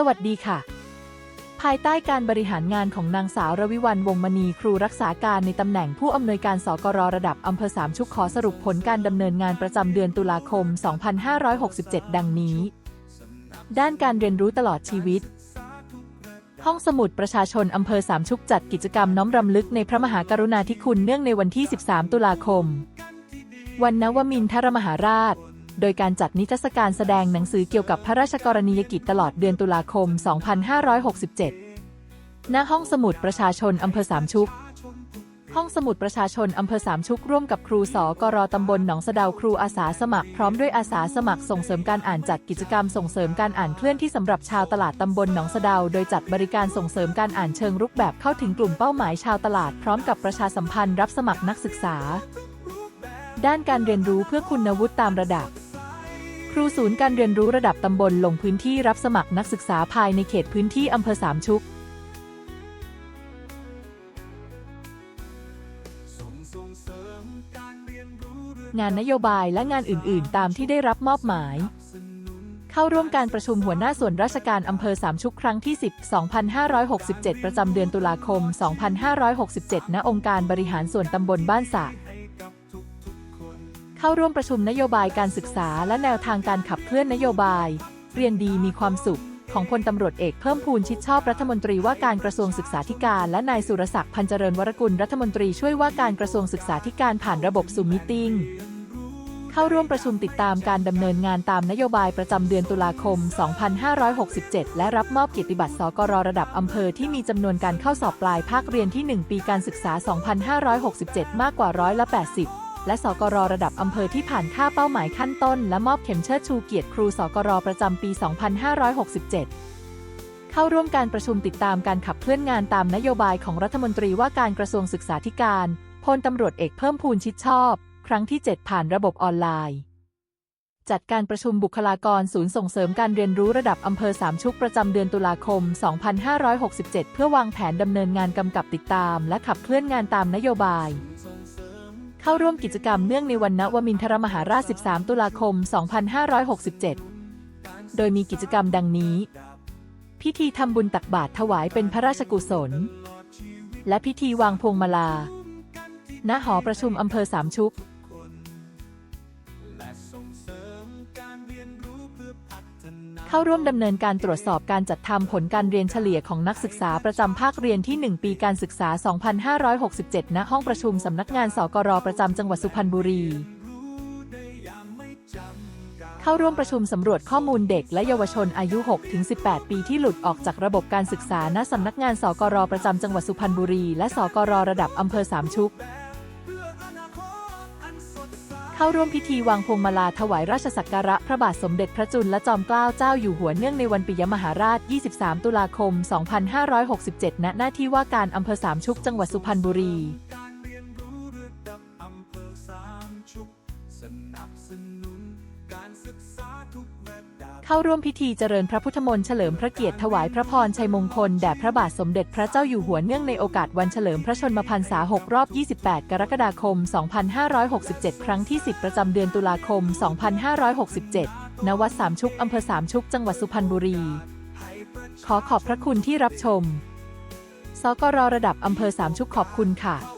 สวัสดีค่ะ ภายใต้การบริหารงานของนางสาวรวิวันวงมณีครูรักษาการในตำแหน่งผู้อำนวยการสกรระดับอำเภอสามชุกขอสรุปผลการดำเนินงานประจำเดือนตุลาคม 2567 ดังนี้ ด้านการเรียนรู้ตลอดชีวิต ห้องสมุดประชาชนอำเภอสามชุกจัดกิจกรรมน้อมรำลึกในพระมหากรุณาธิคุณเนื่องในวันที่ 13 ตุลาคม วันนวมินทรมหาราช โดยการจัดนิทรรศการแสดงหนังสือเกี่ยวกับพระราชกรณียกิจตลอดเดือนตุลาคม 2567 ณ ห้องสมุดประชาชนอำเภอสามชุก ห้องสมุดประชาชนอำเภอสามชุกร่วมกับครูสกรตำบลหนองสะดาวครูอาสาสมัครพร้อมด้วยอาสาสมัครส่งเสริมการอ่านจัดกิจกรรมส่งเสริมการอ่านเคลื่อนที่สำหรับชาวตลาดตำบลหนองสะดาวโดยจัดบริการส่งเสริมการอ่านเชิงรุกแบบเข้าถึงกลุ่มเป้าหมายชาวตลาดพร้อมกับประชาสัมพันธ์รับสมัครนักศึกษาด้านการเรียนรู้เพื่อคุณวุฒิตามระดับ รูศูนย์การเรียนรู้ระดับตำบลลงพื้นที่รับสมัครนักศึกษาภายในเขตพื้นที่อำเภอสามชุก งานนโยบายและงานอื่น ๆ ตามที่ได้รับมอบหมาย เข้าร่วมการประชุมหัวหน้าส่วนราชการอำเภอสามชุกครั้งที่ 10 2567 ประจำเดือนตุลาคม 2567 ณ องค์การบริหารส่วนตำบลบ้านสระ เข้าร่วมประชุมนโยบายการศึกษาและแนวทางการขับเคลื่อนนโยบาย เรียนดีมีความสุข ของพลตำรวจเอกเพิ่มพูนชิดชอบรัฐมนตรีว่าการกระทรวงศึกษาธิการและนายสุรศักดิ์พันเจริญวรกุลรัฐมนตรีช่วยว่าการกระทรวงศึกษาธิการผ่านระบบซูมมิติ้งเข้าร่วมประชุมติดตามการดำเนินงานตามนโยบายประจำเดือนตุลาคม 2567 และรับมอบเกียรติบัตรสกรระดับอำเภอที่มีจำนวนการเข้าสอบปลายภาคเรียนที่ 1 ปีการศึกษา 2567 มากกว่าร้อยละ 80 และสกรระดับอำเภอที่ผ่านค่าเป้าหมายขั้นต้น และมอบเข็มเชิดชูเกียรติครูสกรประจำปี 2567 เข้าร่วมการประชุมติดตามการขับเคลื่อนงานตามนโยบายของรัฐมนตรีว่าการกระทรวงศึกษาธิการพลตำรวจเอกเพิ่มพูนชิดชอบ ครั้งที่ 7 ผ่านระบบออนไลน์ จัดการประชุมบุคลากรศูนย์ส่งเสริมการเรียนรู้ระดับอำเภอสามชุกประจำเดือนตุลาคม 2567 เพื่อวางแผนดำเนินงานกำกับติดตาม และขับเคลื่อนงานตามนโยบาย เข้าร่วมกิจกรรมเนื่องในวันนวมินทรมหาราช 13 ตุลาคม 2567 โดยมีกิจกรรมดังนี้ พิธีทำบุญตักบาตรถวายเป็นพระราชกุศล และพิธีวางพวงมาลา ณ หอประชุมอำเภอสามชุก เข้าร่วมดำเนินการตรวจสอบการจัดทำผลการเรียนเฉลี่ยของนักศึกษาประจำภาคเรียนที่ 1 ปีการศึกษา 2567 ณ ห้องประชุมสำนักงานสกรประจำจังหวัดสุพรรณบุรี เข้าร่วมประชุมสำรวจข้อมูลเด็กและเยาวชนอายุ 6-18 ปีที่หลุดออกจากระบบการศึกษา ณ สำนักงานสกรประจำจังหวัดสุพรรณบุรี และสกรระดับอำเภอสามชุก เข้าร่วมพิธีวางพวงมาลาถวายราชสักการะพระบาทสมเด็จพระจุลและจอมเกล้าเจ้าอยู่หัวเนื่องในวันปิยมหาราช 23 ตุลาคม 2567 ณ หน้าที่ว่าการอำเภอสามชุกจังหวัดสุพรรณบุรี เข้าร่วมพิธีเจริญพระพุทธมนต์เฉลิมพระเกียรติถวายพระพรชัยมงคลแด่พระบาทสมเด็จพระเจ้าอยู่หัวเนื่องในโอกาสวันเฉลิมพระชนมพรรษา 6 รอบ 28 กรกฎาคม 2567 ครั้งที่ 10 ประจำเดือนตุลาคม 2567 ณ วัดสามชุกอำเภอสามชุก จังหวัดสุพรรณบุรี ขอขอบพระคุณที่รับชม สกรระดับอำเภอสามชุกขอบคุณค่ะ